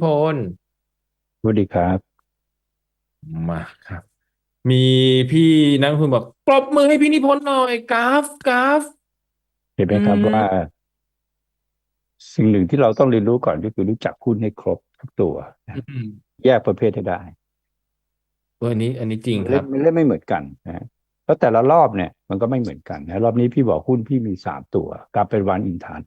พลสวัสดีครับ มาครับ มีพี่นักลงทุนบอกปรบมือให้พี่นิพนธ์หน่อยกราฟกราฟ เห็นไหมอืครับมว่า สิ่งหนึ่งที่เราต้องเรียนรู้ก่อนก็คือรู้จักหุ้นให้ครบทุกตัวนะอืมแยกประเภทให้ได้เอออันนี้ อันนี้จริงมันคเล่รันบ มันเล่นไม่เหมือนกันนะแล้วแต่ละรอบเนี่ย มันก็ไม่เหมือนกันนะรอบนี้พี่บอกหุ้นพี่มีสามตัวกราฟเป็นวันอินทาน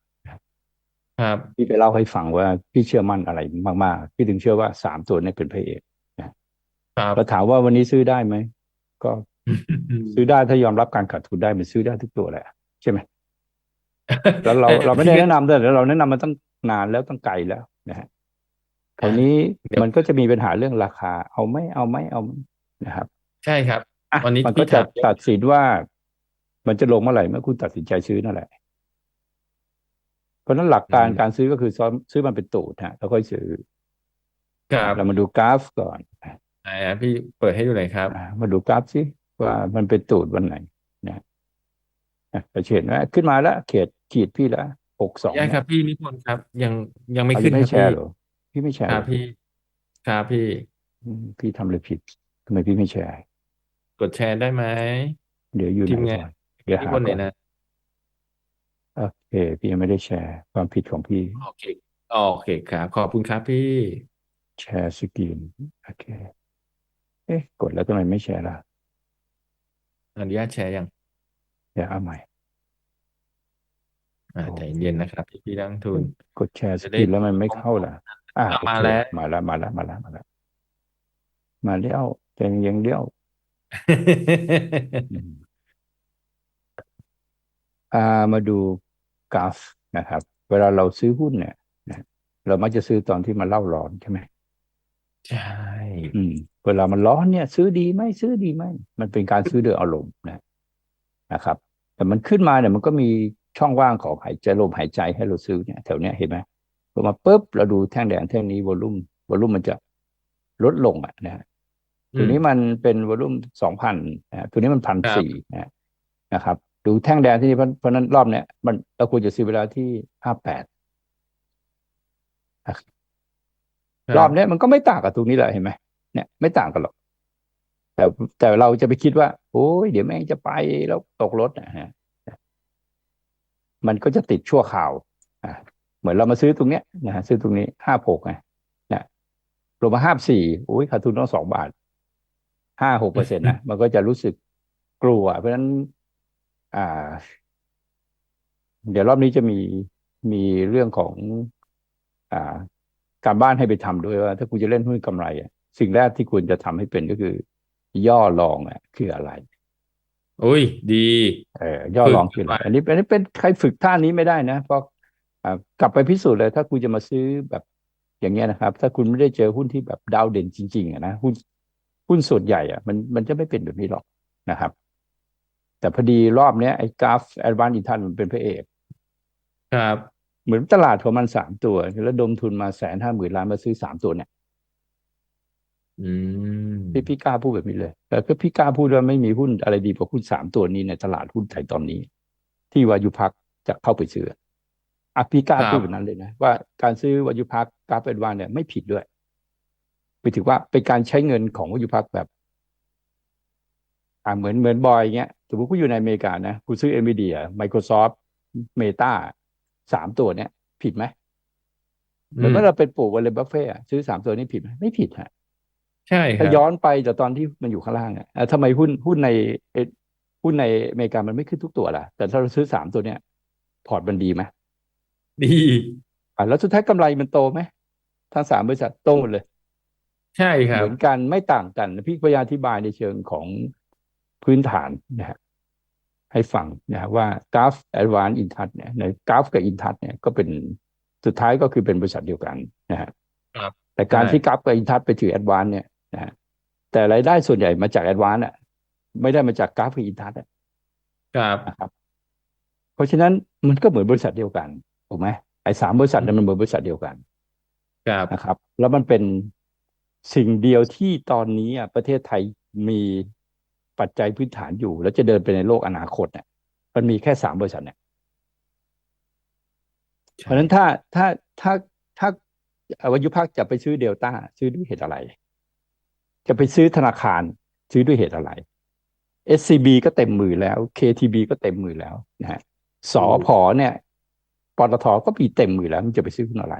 ครับพี่ไปเล่าให้ฟังว่าพี่เชื่อมั่นอะไรมากๆ พี่ถึงเชื่อว่าสามตัวนี้เป็นพระเอกนะครับแล้วถามว่าวันนี้ซื้อได้ไหมก็ซื้อได้ถ้ายอมรับการขาดทุนได้มันซื้อได้ทุกตัวแหละใช่ไหมแล้วเราเออเราไม่ได้พี่ก็แนะนำด้วยแต่เราแนะนำมาตั้งนานแล้วตั้งไกลแล้วนะฮะคราวนี้เดี๋ยวมันก็จะมีปัญหาเรื่องราคา เอาไหมเอาไหมเอาไหมนะครับ ใช่ครับอะวันนี้มันก็พี่จะถามตัดสินว่า มันจะลงเมื่อไหร่เมื่อคุณตัดสินใจซื้อนั่นแหละ เพราะฉะนั้นหลักการการซื้อก็คือซ้อมซื้อมันเป็นตูดฮะแล้วค่อยซื้อครับเรามาดูกราฟก่อนไหนอะพี่เปิดให้ดูหน่อยครับอ่ามาดูกราฟสิว่ามันเป็นตูดวันไหนนะอะจะเห็นว่าขึ้นมาแล้วเขตขีดพี่แล้วหกสองใช่ครับ พี่นิพนธ์ครับ ยังยังไม่อันขึ้นี้นไม่ครับแชพี่ร์เหรอพี่ไม่แชร์คเหรัรบอพี่ครับพี่อืมพี่ทำอะไรผิดทำไมพี่ไม่แชร์ กดแชร์ได้ไหมเดี๋ยวอยู่ไหทีนมงานก่อนเดี๋ยวนิหาพนธ์ไหนก่อนนะโอ เคพี่ยังไม่ได้แชร์ความผิดของพี่ โอเคโอเคครับ ขอบคุณครับพี่ แชร์สกรีนโอเค เอ๊ะ กดแล้วทำไมไม่แชร์ล่ะอนุญาตแชร์ยังเดี๋ยวเอาใหม่อ่าโอใจเคเย็นนะครับพี่พี่นักลงทุน กดแชร์สจะกได้รีนแล้วมันไม่เข้าล่ะ อ่าอะโอมาเคแล้ว มาแล้วมาแล้วมาแล้วมาแล้วมาแล้วใจเย็นๆเดียวอืมอ่ามาดู กราฟนะครับ เวลาเราซื้อหุ้นเนี่ยนะเรามักจะซื้อตอนที่มันเล่าร้อนใช่ไหมใช่อืมเวลามันร้อนเนี่ย ซื้อดีไหมซื้อดีไหมมันเป็นการซื้อโดยอารมณ์นะนะครับ แต่มันขึ้นมาเนี่ยมันก็มีช่องว่างของหายใจลมหายใจให้เราซื้อเนี่ยแถวเนี้ยเห็นไหมพอมาปุ๊บเราดูแท่งแดงแท่งนี้วอลลุ่มวอลลุ่มมันจะลดลงอะนะอืตัวมนี้มันเป็นวอลลุ่มสองพันนะตัวนี้มันพันครับสี่นะนะครับ ดูแท่งแดงที่นี่เพราะเพราะฉะนั้นรอบเนี้ยมันเราควรจะซื้อเวลาที่ห้าแปดครรัอบบเนี้ยมันก็ไม่ต่างกับตรงนี้แหละเห็นไหมเนี่ยไม่ต่างกันหรอก แต่แต่เราจะไปคิดว่า โอ้ยเดี๋ยวแม่งจะไปแล้วตกรถนะฮะมันก็จะติดชั่วคราวอะเหมือนเรามาซื้อตรงเนี้ยนะฮะซื้อตรงนี้ห้าหกไงนะลงมาห้าสี่โอ้ยขาดทุนต้องสองบาทห้าหกเปอร์เซ็นต์นะมันก็จะรู้สึกกลัว เพราะฉะนั้น อ่า เดี๋ยวรอบนี้จะมีมีเรื่องของ อ่า การบ้านให้ไปทำด้วยว่า ถ้าคุณจะเล่นหุ้นกำไรอะสิ่งแรกที่คุณจะทำให้เป็นก็คือ ย่อลองอะ คืออะไรอุ้ยดีเออย่อฝึกลองคืออะไรไปอันนี้อันนี้เป็นใครฝึกท่านี้ไม่ได้นะเพราะอ่ากลับไปพิสูจน์เลย ถ้าคุณจะมาซื้อแบบอย่างเงี้ยนะครับ ถ้าคุณไม่ได้เจอหุ้นที่แบบดาวเด่นจริง ๆอะนะหุ้นหุ้นส่วนใหญ่อะมันมันจะไม่เป็นแบบนี้หรอกนะครับ แต่พอดีรอบเนี้ยไอ้กราฟแอดวานซ์อินทันมันเป็นพระเอกครับ เหมือนตลาดของมันสามตัว แล้วดมทุนมาแสนห้าหมื่นล้านมาซื้อสามตัวเนี่ยอืมพี่พี่กล้าพูดแบบนี้เลย แต่ก็พี่กล้าพูดว่าไม่มีหุ้นอะไรดีกว่าหุ้นสามตัวนี้ในตลาดหุ้นไทยตอนนี้ ที่วายุพักจะเข้าไปซื้ออะพี่กล้าครับพูดแบบนั้นเลยนะ ว่าการซื้อวายุพักกราฟแอดวานเนี่ยไม่ผิดด้วยไปถือว่าเป็นการใช้เงินของวายุพักแบบ อ่าเหมือนเหมือนบอยเงี้ย สมมติคุณอยู่ในอเมริกานะคุณซื้อ NVIDIA Microsoft Meta สามตัวเนี่ยผิดไหมเหมือนเมื่อเราเป็นปู่วอลเลนบัฟเฟ่ซื้อสามตัวนี้ผิดไหมไม่ผิดฮะใช่คถ้ารับย้อนไปจากตอนที่มันอยู่ข้างล่างอะอะทำไมหุ้นหุ้นในเอ่อหุ้นในอเมริกามันไม่ขึ้นทุกตัวล่ะ แต่ถ้าเราซื้อสามตัวเนี้ย พอร์ตมันดีไหมดีอะแล้วสุดท้ายกำไรมันโตไหมทั้งสามบริษัทโตหมดเลย ใช่ครัเหบมือนกันไม่ต่างกัน พี่พยายามอธิบายในเชิงของ พื้นฐานนะฮะให้ฟังนะฮะว่ากราฟแอดวานอินทัชเนี่ยในกราฟกับอินทัชเนี่ยก็เป็นสุดท้ายก็คือเป็นบริษัทเดียวกันนะฮะครับแต่การใช่ที่กราฟกับอินทัชไปถือแอดวานเนี่ยนะฮะแต่รายได้ส่วนใหญ่มาจากแอดวานอะไม่ได้มาจากกราฟกับอินทัชอะครับนะครับ เพราะฉะนั้นมันก็เหมือนบริษัทเดียวกันถูกไหมไอ้สามบริษัทเนี่ยมันเหมือนบริษัทเดียวกันครับนะครับ แล้วมันเป็นสิ่งเดียวที่ตอนนี้อะประเทศไทยมี ปัจจัยพื้นฐานอยู่ แล้วจะเดินไปในโลกอนาคตเนี่ยมันมีแค่สามบริษัทเนี่ยเพใช่ราะฉะนั้นถ้าถ้าถ้าถ้าวายุภาคจะไปซื้อเดลต้าซื้อด้วยเหตุอะไร จะไปซื้อธนาคารซื้อด้วยเหตุอะไร SCB ก็เต็มมือแล้ว KTB ก็เต็มมือแล้วนะฮะสอพอเนี่ยปตทก็มีเต็มมือแล้วมันจะไปซื้อหุ้นอะไร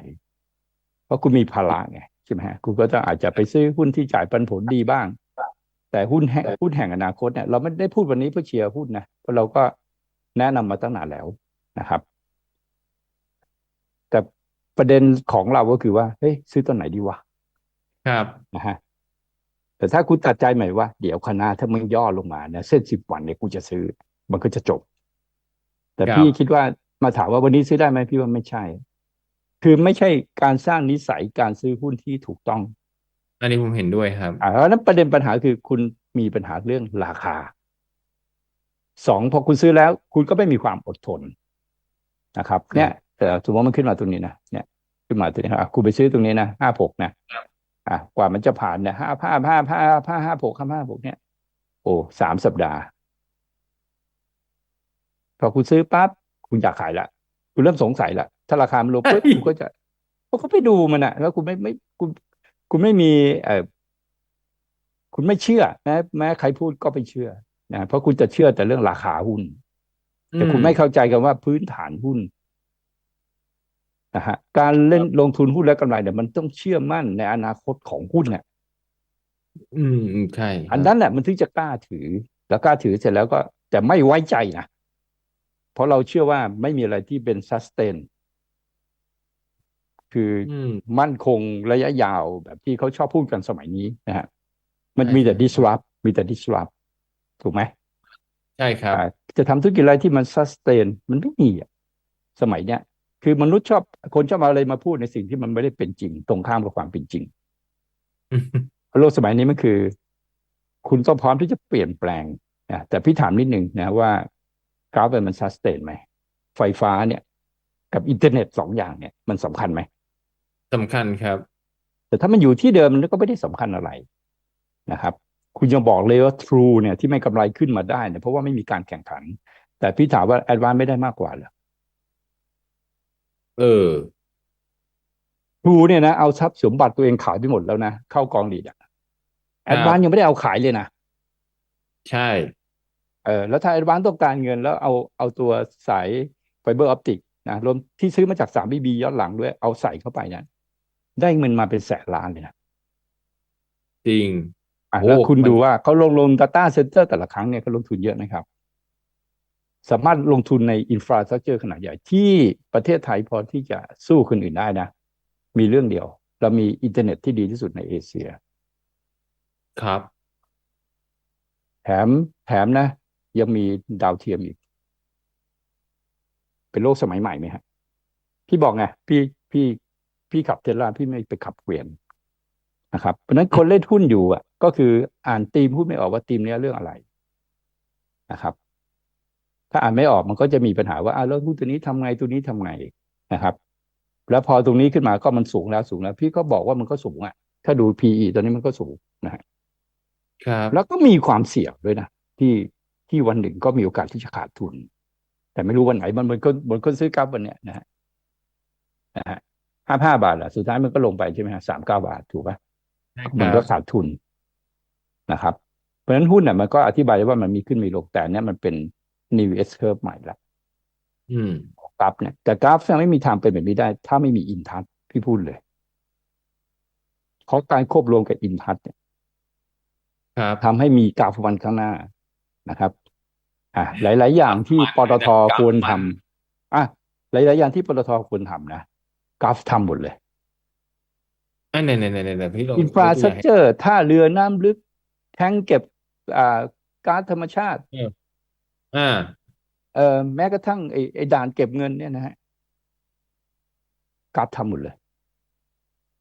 เพราะคุณมีภาระไงใช่ไหมฮะคุณก็จะอาจจะไปซื้อหุ้นที่จ่ายปันผลดีบ้าง แต่หุ้นแห่งหุ้นแห่งอนาคตเนี่ยเราไม่ได้พูดวันนี้เพื่อเชียร์หุ้นนะเพราะเราก็แนะนำมาตั้งนานแล้วนะครับ แต่ประเด็นของเราก็คือว่าเฮ้ยซื้อตัวไหนดีวะครับนะฮะแต่ถ้าคุณตัดใจใหม่ว่าเดี๋ยวคณะถ้ามันย่อลงมาเนี่ยเส้นสิบวันเนี่ยกูจะซื้อ มันก็จะจบ แต่ครับพี่คิดว่ามาถามว่าวันนี้ซื้อได้ไหมพี่ว่าไม่ใช่ คือไม่ใช่การสร้างนิสัยการซื้อหุ้นที่ถูกต้อง อันนี้ผมเห็นด้วยครับอ่าเพราะฉะนั้นประเด็นปัญหาคือคุณมีปัญหาเรื่องราคาสองพอคุณซื้อแล้ว คุณก็ไม่มีความอดทนนะครับ เนี่ยแต่สมมติว่ามันขึ้นมาตรงนี้นะเนี่ย ขึ้นมาตรงนี้อะคุณไปซื้อตรงนี้นะห้าหกนะครับอะกว่ามันจะผ่านเนี่ยห้าห้าห้าห้าห้าห้าหกห้าห้าหกเนี่ย โอ้สามสัปดาห์ พอคุณซื้อปั๊บคุณอยากขายละคุณเริ่มสงสัยละถ้าราคามันลงปุ๊บเฮ้ยคุณก็จะคุณก็ไปดูมันอะแล้วคุณไม่ไม่คุณ คุณไม่มีเอ่อคุณไม่เชื่อแม้แม้ใครพูดก็ไปเชื่อนะเพราะคุณจะเชื่อแต่เรื่องราคาหุ้น แต่คุณไม่เข้าใจกันว่าพื้นฐานหุ้นนะฮะการเล่นลงทุนหุ้นและกำไรเนี่ยมันต้องเชื่อมั่นในอนาคตของหุ้นเนี่ยอืมอืมใช่คอัรันบนั้นแหละมันถึงจะกล้าถือ แล้วกล้าถือเสร็จแล้วก็แต่ไม่ไว้ใจนะเพราะเราเชื่อว่าไม่มีอะไรที่เป็น sustain คืออืมมั่นคงระยะยาวแบบที่เขาชอบพูดกันสมัยนี้นะฮะมันใช่มีแต่ใช่ disrupt มีแต่ disrupt ถูกไหมใช่ครับอ่าจะทำธุรกิจอะไรที่มัน sustain มันไม่มีอะสมัยเนี้ยคือมนุษย์ชอบคนชอบเอาอะไรมาพูดในสิ่งที่มันไม่ได้เป็นจริง ตรงข้ามกับความเป็นจริงโลกสมัยนี้มันคือ คุณต้องพร้อมที่จะเปลี่ยนแปลงนะแต่พี่ถามนิดหนึ่งนะว่ากราฟมันซัสเตนไหมไฟฟ้าเนี่ย กับอินเทอร์เน็ตสองอย่างเนี่ย มันสำคัญไหม สำคัญครับ แต่ถ้ามันอยู่ที่เดิมมันก็ไม่ได้สำคัญอะไรนะครับ คุณยังบอกเลยว่า True เนี่ยที่ไม่กำไรขึ้นมาได้เนี่ยเพราะว่าไม่มีการแข่งขัน แต่พี่ถามว่า Advance ไม่ได้มากกว่าเหรอเออ True เนี่ยนะเอาทรัพย์สมบัติตัวเองขายไปหมดแล้วนะเข้ากองหลีดอะ Advance ยังไม่ได้เอาขายเลยนะใช่ เออแล้วถ้า Advance ต้องการเงินแล้วเอาเอาตัวสายไฟเบอร์ออปติกนะรวมที่ซื้อมาจากสามบีบีย้อนหลังด้วยเอาใส่เข้าไปเนี่ย ได้เงินมาเป็นแสนล้านเลยนะจริงอะโอ้แล้วคุณมันดูว่าเขาลงลง Data Center แต่ละครั้งเนี่ยเขาลงทุนเยอะนะครับ สามารถลงทุนในอินฟราสตรักเจอร์ขนาดใหญ่ที่ประเทศไทยพอที่จะสู้คนอื่นได้นะ มีเรื่องเดียว เรามีอินเทอร์เน็ตที่ดีที่สุดในเอเชีย ครับ แถมแถมนะ ยังมีดาวเทียมอีก เป็นโลกสมัยใหม่ไหมฮะพี่บอกไงพี่พี่ พี่ขับเทสลาพี่ไม่ไปขับเกวียนนะครับ เพราะฉะนั้นคนเล่นหุ้นอยู่อะ ก็คืออ่านธีมหุ้นไม่ออกว่าธีมเนี้ยเรื่องอะไรนะครับ ถ้าอ่านไม่ออกมันก็จะมีปัญหาว่าอ่าแล้วหุ้นตัวนี้ทำไงตัวนี้ทำไงนะครับ แล้วพอตรงนี้ขึ้นมาก็มันสูงแล้วสูงแล้ว พี่ก็บอกว่ามันก็สูงอะ ถ้าดู PE ตอนนี้มันก็สูงนะฮะครับ แล้วก็มีความเสี่ยงด้วยนะที่ที่วันหนึ่งก็มีโอกาสที่จะขาดทุน แต่ไม่รู้วันไหนมันมันก็มันก็ซื้อกราฟวันเนี้ยนะฮะนะฮะ ห้าห้าบาทอะสุดท้ายมันก็ลงไปใช่ไหมฮะสามเก้าบาทถูกปะใช่คมันรัก็บขาดทุนนะครับ เพราะฉะนั้นหุ้นเนี่ยมันก็อธิบายได้ว่ามันมีขึ้นมีลงแต่เนี้ยมันเป็น new S curve ใหม่ละอืมกราฟเนี่ยแต่กราฟยังไม่มีทางเป็นแบบนี้ได้ ถ้าไม่มีอินทัชพี่พูดเลยเพราะการควบรวมกับอินทัชเนี่ยครับทำให้มีกราฟวันข้างหน้านะครับอะหลาย ๆ อย่างที่ปตทควรทำอะหลาย ๆ อย่างที่ปตทควรทำนะ กราฟทำหมดเลยอันไหนไหนไหนไหนพี่ลองอินฟราสตรักยกเจอร์ท่าเรือน้ำลึก แทงเก็บอ่าก๊าซธรรมชาติตัวอย่างอ่าเอ่อแม้กระทั่งไอ้ไอ้ด่านเก็บเงินเนี่ยนะฮะกราฟทำหมดเลย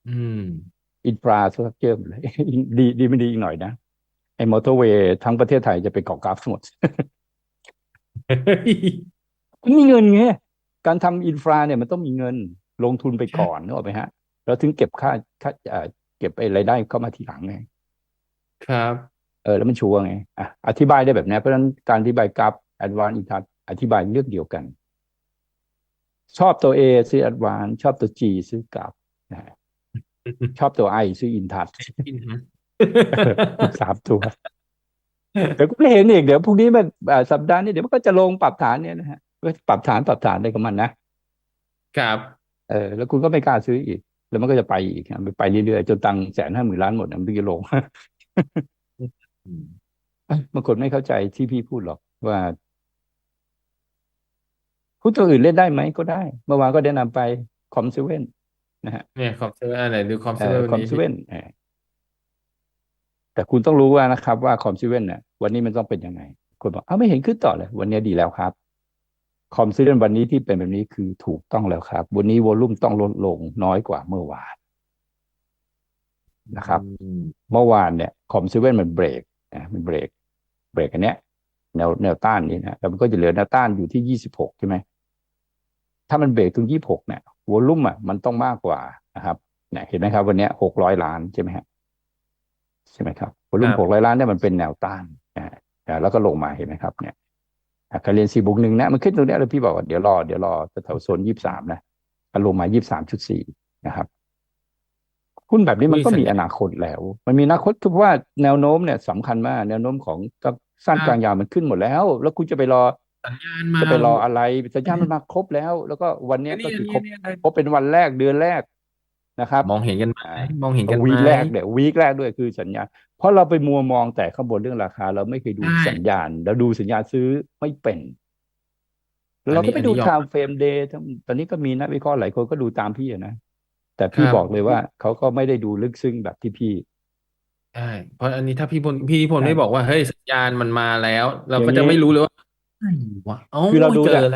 อืมอินฟราสตรักเจอร์หมดเลยดีดีไม่ดีอีกหน่อยนะไอ้มอเตอร์เวย์ทั้งประเทศไทยจะเป็นของกราฟหมดมันมีเงินไงการทำอินฟราเนี่ยมันต้องมีเงิน ลงทุนไปก่อนนึกออกไหมฮะ แล้วถึงเก็บค่าค่าเอ่อเก็บไอ้รายได้เข้ามาทีหลังไงครับ เออแล้วมันชัวร์ไงอะอธิบายได้แบบนี้เพราะฉะนั้นการอธิบายกราฟ advance i n t o u c h อธิบายเรื่องเดียวกัน ชอบตัว A ซื้อ advance ชอบตัว G ซื้อกราฟนะฮะชอบตัวไอซื้ออินทัชอินทัชสามตัวเดี๋ยวก็ไม่เห็นอีกเดี๋ยวพรุ่งนี้มันอ่าสัปดาห์นี้เดี๋ยวมันก็จะลงปรับฐานเนี่ยนะฮะก็ปรับฐานปรับฐานอะไรกับมันนะครับ เออแล้วคุณก็ไม่กล้าซื้ออีก แล้วมันก็จะไปอีกนะไปเรื่อยๆจนตังค์แสนห้าหมื่นล้านหมดนะมันถึงจะลงอืมบางคนไม่เข้าใจที่พี่พูดหรอกว่าหุ้นตัวอื่นเล่นได้ไหมก็ได้ เมื่อวานก็แนะนำไปคอมเซเว่นนะฮะเนี่ยคอมเซเว่นอะไรดูคอมเซเอ่เว่อนคอวันมนี้เซเว่นแต่คุณต้องรู้ว่านะครับ ว่าคอมเซเว่นเนี่ยวันนี้มันต้องเป็นยังไง คนบอกอ้าวไม่เห็นขึ้นต่อเลย วันนี้ดีแล้วครับ คอมเซเว่นวันนี้ที่เป็นแบบนี้คือถูกต้องแล้วครับ วันนี้วอลุ่มต้องลดลงน้อยกว่าเมื่อวานนะครับอืมเมื่อวานเนี่ยคอมเซเว่นมันเบรกนะมันเบรกเบรกอันเนี้ยแนวแนวต้านนี้นะแล้วมันก็จะเหลือแนวต้านอยู่ที่ยี่สิบหกใช่ไหมถ้ามันเบรกตรงยี่หกเนี่ยวอลุ่มอะมันต้องมากกว่านะครับเนี่ยเห็นไหมครับ วันเนี้หกร้อยล้านใช่ไหมฮะใช่ไหมครับวอลุ่มหกร้อยล้านเนี่ยมันเป็นแนวต้านนะฮะอ่าแล้วก็ลงมาเห็นไหมครับ เนี่ย อะคาเรียนสี่บวกหนึ่งนะ มันขึ้นตรงเนี้ยแล้วพี่บอกว่าเดี๋ยวรอ เดี๋ยวรอแถวโซนยี่สามนะก็ลงมายี่สามจุดสี่นะครับหุ้นแบบนี้มันก็มีอนาคตแล้ว มันมีอนาคตคือว่าแนวโน้มเนี่ยสำคัญมาก แนวโน้มของสั้นกลางยาวมันขึ้นหมดแล้ว แล้วคุณจะไปรอสัญญาณมาจะไปรออะไรสัญญาณมันมาครบแล้ว แล้วก็วันเนี้ยอันก็นี้คืออัครบนนี้อันนี้ครบเป็นวันแรกเดือนแรกนะครับ มองเห็นกันไหมอ่ามองเห็นกันไหมวีคแรกเดี๋ยววีคแรกด้วยคือสัญญาณ เพราะเราไปมัวมองแต่ข้างบนเรื่องราคา เราไม่เคยดูใช่สัญญาณ เราดูสัญญาณซื้อไม่เป็นแล้วเราอันนี้ก็ไปดูอันนี้ยอมไทม์เฟรมเดย์ตอนนี้ก็มีนักวิเคราะห์หลายคนก็ดูตามพี่อะนะ แต่พี่ครับบอกเลยว่าเขาก็ไม่ได้ดูลึกซึ้งแบบที่พี่ใช่เพราะอันนี้ถ้าพี่พลพี่พลใช่ไม่บอกว่าเฮ้ยสัญญาณมันมาแล้ว เราอย่างก็จะนี้ไม่รู้เลยว่าไอ้วะเอ้าคือเราดูเจแต่อแล้ว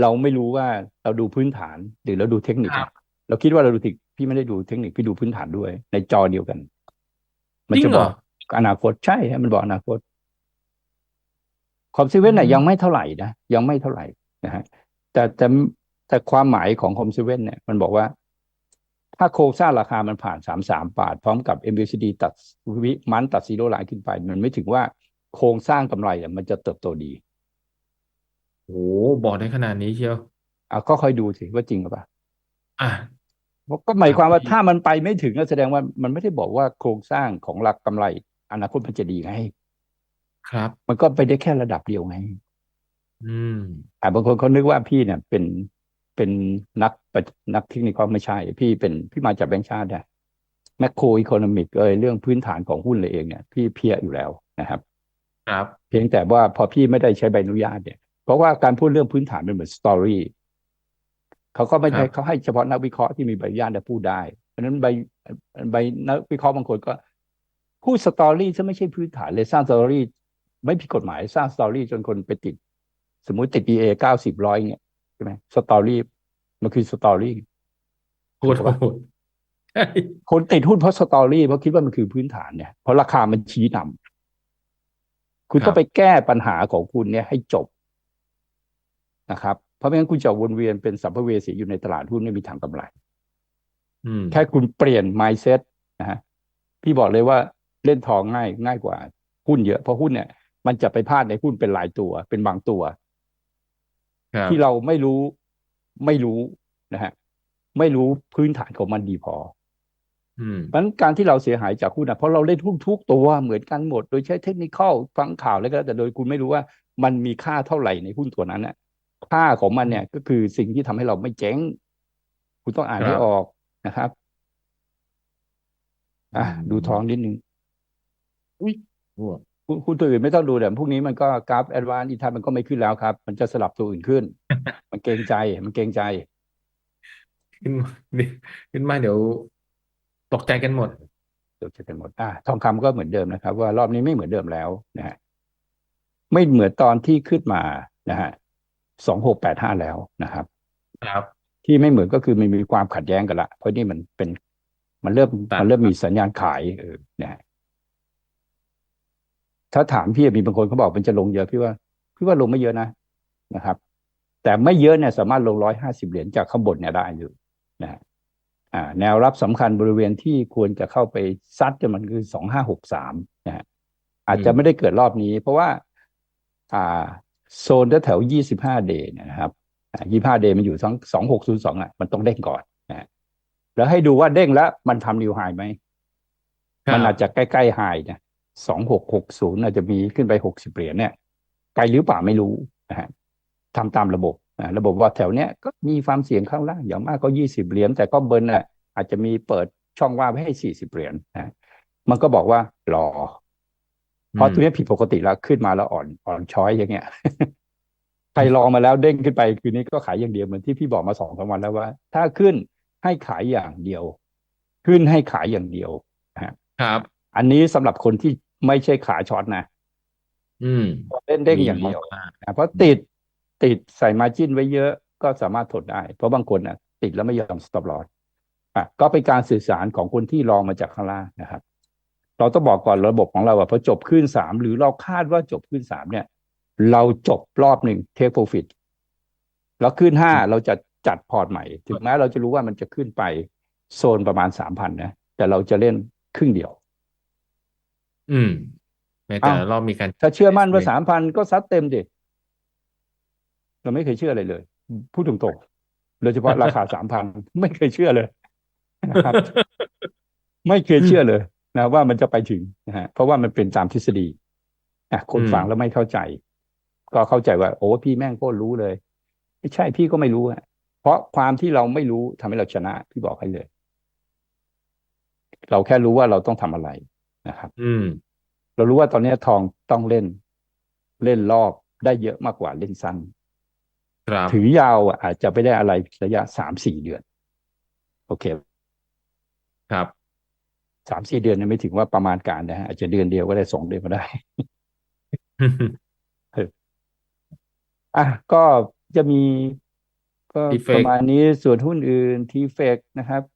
เราไม่รู้ว่าเราดูพื้นฐานหรือเราดูเทคนิคครับเราคิดว่าเราดูเทคพี่ไม่ได้ดูเทคนิคพี่ดูพื้นฐานด้วย ในจอเดียวกัน มันจริจะงเหบรออก อนาคตใช่ฮะมันบอกอนาคตคอมเซเว่นน่ะอืมยังไม่เท่าไหร่นะยังไม่เท่าไหร่นะฮะแต่แต่แต่ความหมายของคอมเซเว่นเนี่ย มันบอกว่า ถ้าโครงสร้างราคามันผ่านสามสามบาท พร้อมกับ MACD ตัดวิมันตัดซีโร่ไลน์ขึ้นไป มันไม่ถึงว่าโครงสร้างกำไรอะมันจะเติบโตดีโอ้บอกได้ขนาดนี้เชียวอะก็ค่อยดูสิว่าจริงหรือเปล่าอะก็หมายความว่าครับถ้ามันไปไม่ถึงก็แสดงว่ามันไม่ได้บอกว่าโครงสร้างของหลักกำไร อนาคตมันจะดีไงครับ มันก็ไปได้แค่ระดับเดียวไง อืมอ่าบางคนเขานึกว่าพี่เนี่ย เป็นเป็นนักปะนักเทคนิคไม่ใช่ พี่เป็นพี่มาจากแบงก์ชาตินะแมคโครอีโคโนมิกเอยเรื่องพื้นฐานของหุ้นเลยเองเนี่ย พี่เพียอยู่แล้วนะครับ ครับ เพียงแต่ว่าพอพี่ไม่ได้ใช้ใบอนุญาตเนี่ย เพราะว่าการพูดเรื่องพื้นฐานมันเหมือนสตอรี่เขาก็ไม่ครัให้บเขาให้เฉพาะนักวิเคราะห์ที่มีใบอนุญาตจะพูดได้เพราะฉะนั้นใบใบนักวิเคราะห์บางคนก็ พูดสตอรี่ซะไม่ใช่พื้นฐานเลยสร้างสตอรี่ไม่ผิดกฎหมายสร้างสตอรี่จนคนไปติด สมมุติติด EA เก้าสิบร้อยเงี้ยใช่ไหมสตอรี่มันคือสตอรี่พูดถูกปะพูดใช่คนติดหุ้นเพราะสตอรี่เพราะคิดว่ามันคือพื้นฐานเนี่ยเพราะราคามันชี้นำคุณต้องไปแก้ปัญหาของคุณเนี่ยให้จบนะครับ เพราะไม่งั้นคุณจะวนเวียนเป็นสัมภเวสีอยู่ในตลาดหุ้นไม่มีทางกำไรอืมแค่คุณเปลี่ยน mindset นะฮะพี่บอกเลยว่า เล่นทองง่ายง่ายกว่าหุ้นเยอะเพราะหุ้นเนี่ย มันจะไปพลาดในหุ้นเป็นหลายตัว เป็นบางตัวครับที่เราไม่รู้ไม่รู้นะฮะไม่รู้พื้นฐานของมันดีพออืมเพราะฉะนั้นการที่เราเสียหายจากหุ้นนะเพราะเราเล่นหุ้นทุกตัวเหมือนกันหมด โดยใช้เทคนิคฟังข่าวแล้วก็แล้วแต่โดยคุณไม่รู้ว่ามันมีค่าเท่าไหร่ในหุ้นตัวนั้นน่ะ ค่าของมันเนี่ยก็คือสิ่งที่ทำให้เราไม่เจ๊ง คุณต้องอ่านครับให้ออกนะครับ อะอืมดูทองนิดนึง อุ้ยวัวหุ้นหุ้นตัวอื่นไม่ต้องดูแต่พวกนี้มันก็กราฟแอดวานอีทันมันก็ไม่ขึ้นแล้วครับ มันจะสลับตัวอื่นขึ้น มันเกรงใจมันเกรงใจ ขึ้นมาขึ้นมาเดี๋ยว ตกใจกันหมดเดี๋ยวจะกันหมดอะทองคำก็เหมือนเดิมนะครับ ว่ารอบนี้ไม่เหมือนเดิมแล้วนะฮะไม่เหมือนตอนที่ขึ้นมานะฮะสองหกแปดห้าแล้วนะครับ ครับ ที่ไม่เหมือนก็คือมันมีความขัดแย้งกันละเพราะนี่มันเป็น มันเริ่มตัดมันเริ่มมีสัญญาณขายเออนะฮะ ถ้าถามพี่มีบางคนเขาบอกมันจะลงเยอะพี่ว่าพี่ว่าลงไม่เยอะนะนะครับ แต่ไม่เยอะเนี่ยสามารถลงร้อยห้าสิบเหรียญจากข้างบนเนี่ยได้อยู่นะฮะอ่าแนวรับสำคัญบริเวณที่ควรจะเข้าไปซัดจะมันคือสองห้าหกสามนะฮะอาจจะอืมไม่ได้เกิดรอบนี้ เพราะว่าอ่าโซนแถวยี่สิบห้าเดย์เนี่ยนะครับยี่ห้าเดย์มันอยู่ทั้งสองหกศูนย์สองอะมันต้องเด้งก่อนนะฮะแล้วให้ดูว่าเด้งแล้วมันทำนิวไฮไหมครัมันบอาจจะใกล้ๆไฮเนี่ย สองหกหกศูนย์อาจจะมีขึ้นไปหกสิบเหรียญเนี่ยไกลหรือเปล่าไม่รู้นะฮะทำตามระบบอ่าระบบว่าแถวเนี้ยก็มีความเสี่ยงข้างล่างอย่างมากก็ยี่สิบเหรียญแต่ก็เบิร์นอะอาจจะมีเปิดช่องว่างไว้ให้สี่สิบเหรียญนะมันก็บอกว่ารอ เพราะตัวนี้ผิดปกติแล้วขึ้นมาแล้วอ่อนอ่อนช้อยอย่างเงี้ยใครลองมาแล้วเด้งขึ้นไปคืนนี้ก็ขายอย่างเดียวเหมือนที่พี่บอกมาสองสามวันแล้วว่า ถ้าขึ้นให้ขายอย่างเดียว ขึ้นให้ขายอย่างเดียวครับ อันนี้สำหรับคนที่ ไม่ใช่ขาช็อตนะอืมเล่นเด้งอย่างเดียวมากนะเพราะติดติดใส่มาจิ้นไว้เยอะก็สามารถถดได้ เพราะบางคนนะติดแล้วไม่ยอม stop loss อะก็เป็นการสื่อสารของคนที่ลองมาจากข้างล่างนะครับ เราต้องบอกก่อนระบบของเราอะพอจบขึ้นสามหรือเราคาดว่าจบขึ้นสามเนี่ย เราจบรอบหนึ่งเทคโปรฟิตแล้วขึ้นห้าเราจะจัดพอร์ตใหม่ ถึงแม้เราจะรู้ว่ามันจะขึ้นไปโซนประมาณสามพันนะแต่เราจะเล่นครึ่งเดียว อืมในแต่ละรอบมีการ ถ้าเชื่อมั่นว่าสามพันก็ซัดเต็มดิเราไม่เคยเชื่ออะไรเลย พูดตรงๆโดยเฉพาะราคาสามพันไม่เคยเชื่อเลยนะครับ ไม่เคยเชื่อเลยนะว่ามันจะไปถึงนะฮะเพราะว่ามันเป็นตามทฤษฎีอะคนอืมฟังแล้วไม่เข้าใจ ก็เข้าใจว่า โอ้พี่แม่งโคตรรู้เลย ไม่ใช่พี่ก็ไม่รู้อะเพราะความที่เราไม่รู้ทำให้เราชนะ พี่บอกให้เลย เราแค่รู้ว่าเราต้องทำอะไร นะครับ อืม เรารู้ว่าตอนนี้ทองต้องเล่น เล่นรอบได้เยอะมากกว่าเล่นสั้นครับถือยาวอะอาจจะไม่ได้อะไรระยะสามสี่เดือน โอเค ครับสามสี่เดือนเนี่ยไม่ถึงว่าประมาณการนะฮะอาจจะเดือนเดียวก็ได้สองเดือนก็ได้อะก็จะมีก็ T-Flex ประมาณนี้ส่วนหุ้นอื่นทีเฟกนะครับอะ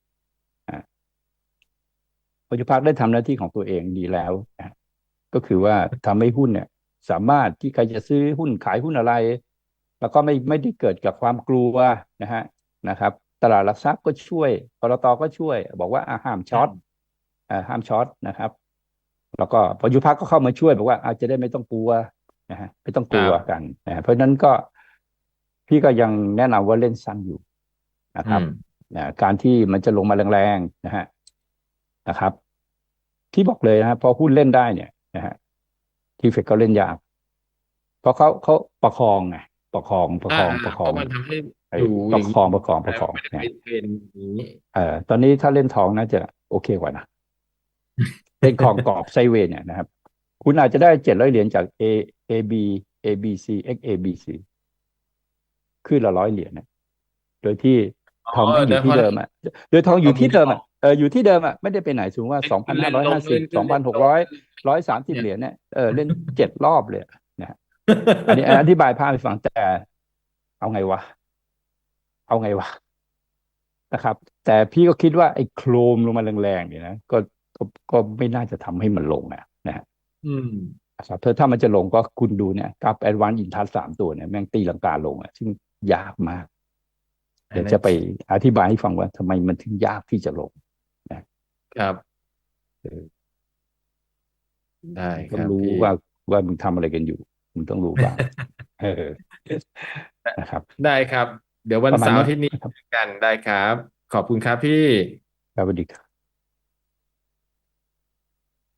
ปัจจุพักได้ทำหน้าที่ของตัวเองดีแล้วนะก็คือว่าทำให้หุ้นเนี่ย สามารถที่ใครจะซื้อหุ้นขายหุ้นอะไร แล้วก็ไม่ไม่ได้เกิดกับความกลัวนะฮะนะครับ ตลาดหลักทรัพย์ก็ช่วยกรตก็ช่วย บอกว่าอะห้ามช็อตอ่าห้ามช็อตนะครับ แล้วก็ปัจจุพักก็เข้ามาช่วยบอกว่าอาจจะได้ไม่ต้องกลัวนะฮะไม่ต้องกลัวครับกันนะฮะเพราะฉะนั้นก็พี่ก็ยังแนะนำว่าเล่นสั้นอยู่นะครับอืมนะการที่มันจะลงมาแรงๆนะฮะ นะครับ ที่บอกเลยนะฮะพอหุ้นเล่นได้เนี่ยนะฮะทีเฟกก็เล่นยากเพราะเขาเขาประคองไงประคองประคองาประคเพองราะมันทำให้ไอ้ดูปอระย่างคนี้องประคองประคองไม่ได้นะไปเทรนอย่างนี้เอ่อตอนนี้ถ้าเล่นทองน่าจะโอเคกว่านะเป็นของกรอบไซด์เวย์เนี่ยนะครับ คุณอาจจะได้เจ็ดร้อยเหรียญจาก A A B A B C X A B C ขึ้นละร้อยเหรียญเนี่ยโดยที่ทองไม่อยู่ที่เดิมอะโดยทองอยู่ที่เดิมอะ เอออยู่ที่เดิมอะไม่ได้ไปไหนสูงว่าสองพันห้าร้อยห้าสิบสองพันหกร้อยร้อยสามสิบเหรียญเนี่ยเออเล่นเจ็ดรอบเลยนะฮะอันนี้อธิบายภาพให้ฟังแต่ เอาไงวะ เอาไงวะนะครับ แต่พี่ก็คิดว่าไอ้โครมลงมาแรงๆเนี่ยนะก็ก็ก็ไม่น่าจะทำให้มันลงนะนะฮะอืมครับถ้าถ้ามันจะลงก็คุณดูเนี่ยกับแอดวานอินทัสสามตัวเนี่ยแม่งตีลังกาลงอะซึ่งยากมาก เดี๋ยวจะไปอธิบายให้ฟังว่าทำไมมันถึงยากที่จะลง ครับเออได้คต้องรับรู้พี่ว่าว่ามึงทำอะไรกันอยู่ มึงต้องรู้บ้างเออนะครับ ได้ครับ เดี๋ยววันประมาณเสาร์นี้อาที่นี้นะครับ กันได้ครับ ขอบคุณครับพี่ ครับสวัสดีครับ